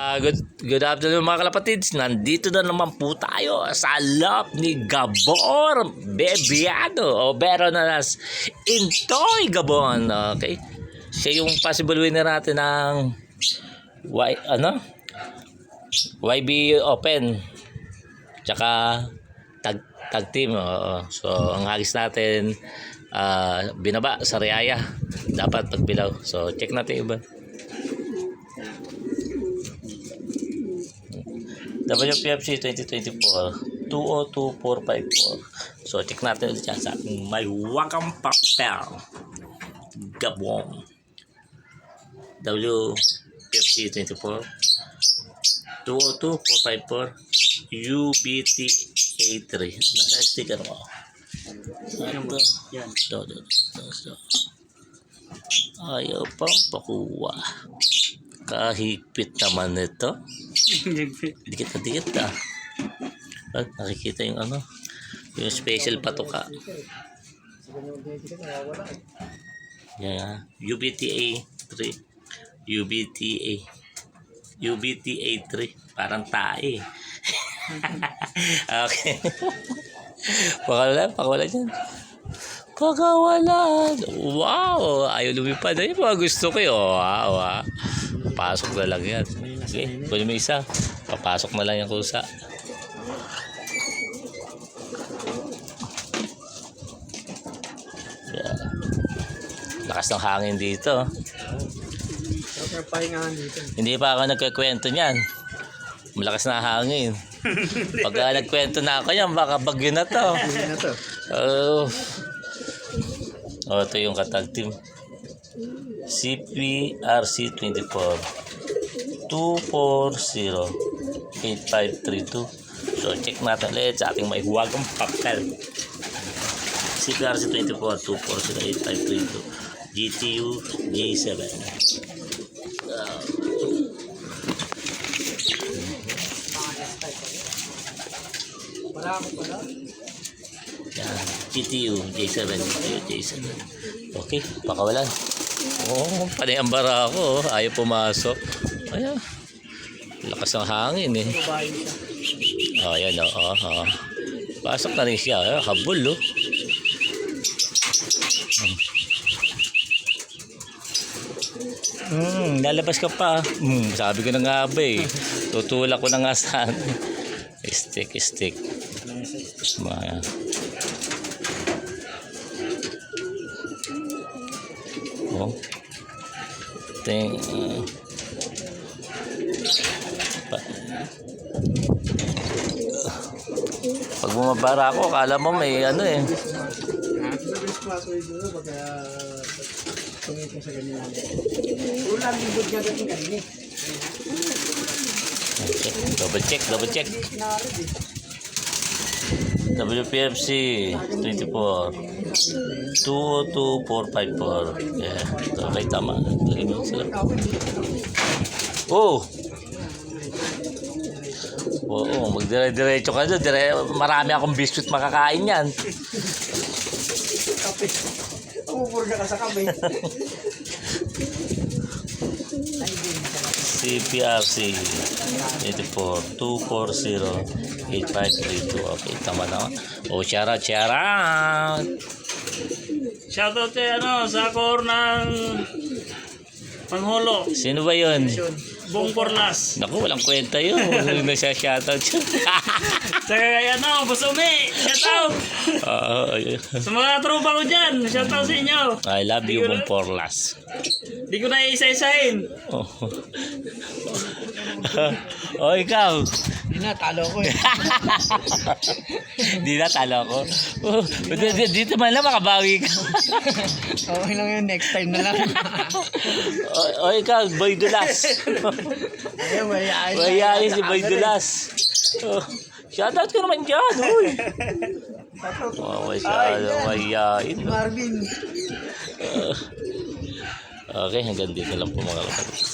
Ah, good, good afternoon mga kalapatids. Nandito na naman po tayo sa lap ni Gabor Bebiano o Beronas Intoy Gabon. Okay? Siya yung possible winner natin ng y, ano? YB Open. Tsaka tag, tag team. Oo. So, ang hagis natin ah, binaba sa Riaya. Dapat pagbilaw. So, check natin iba. WPFC 2024 202454 So check natin ulit yan sa ating may wakang papel Gabon WPFC 24 202454 UBT A3 Nasa sticker ko Yan. Ito. Yan. Ito. Ayaw pang pakuha. Kahigpit naman ito. Dikit na dikit ah. Ah, nakikita yung ano, yung special patuka. Yan ah. UBTA 3. UBTA. UBTA 3. Parang tae. okay. Pakawala, pakawala dyan. Pakawalan. Wow! Ayaw lumipad. Ayun mga gusto ko yun. Wow, ah. Papasok na lang yan. Okay, kunin mo isa. Papasok na lang yung kusa. Yeah. Lakas ng hangin dito. Hindi pa ako nagkikwento niyan. Malakas na hangin. Pagka nagkwento na ako yan, baka bagyo na to. Hindi na to. Oh. Oh, ito yung katag team. CPRC 24 240 8532 So, check natin ulit sa ating may huwagang papel. CPRC 24 240 8532 GTU J7 Ah. Wala ako pala. Yan. GTU J7 GTU J7 Okay, pakawalan Oh, panay ang ako oh. Ayaw pumasok Ayan Lakas ng hangin eh. Oh, yan oh, oh, oh. Pasok na rin siya eh. Habol oh Hmm, lalabas ka pa. Hmm, sabi ko na nga ba eh. Tutulak ko na nga sa ano. Stick, stick. Mga, oh. Ting, uh, pa- pag bumabara ako, akala mo may ano eh. Check, double check, double check. WPFC 24 22454 Yeah, okay tama. Lagay mo sila. Oh! Oo, magdire-diretso ka doon. Dire, marami akong biscuit makakain yan. Kape. Pupurga ka sa kape. CPRC 84 240 8532 Okay, tama na. Oh, shout out, shout out! Shoutout kay ano, sa core ng Panghulo, Sino ba yun? Bong Porlas. Naku, walang kwenta yun. Nagsa-shoutout yun. Saka kay ano, Busumi, shoutout. Oo. Sa mga tropa ko dyan, shoutout sa inyo. I love you, Bong Porlas. Di ko na isa-isahin. Oh. oh, ikaw. Hindi na, talo ko eh. Di na talo ko. Oh, dito, man lang makabawi ka. Okay lang yun, next time na lang. oh, oh, ikaw, Boy Dulas. Ayun, may ayos. Mayayain si Boy Dulas. Oh, shoutout ko naman dyan, uy. Oh, masyado mayayain. Marvin. Okay, hanggang dito lang po mga kapatid.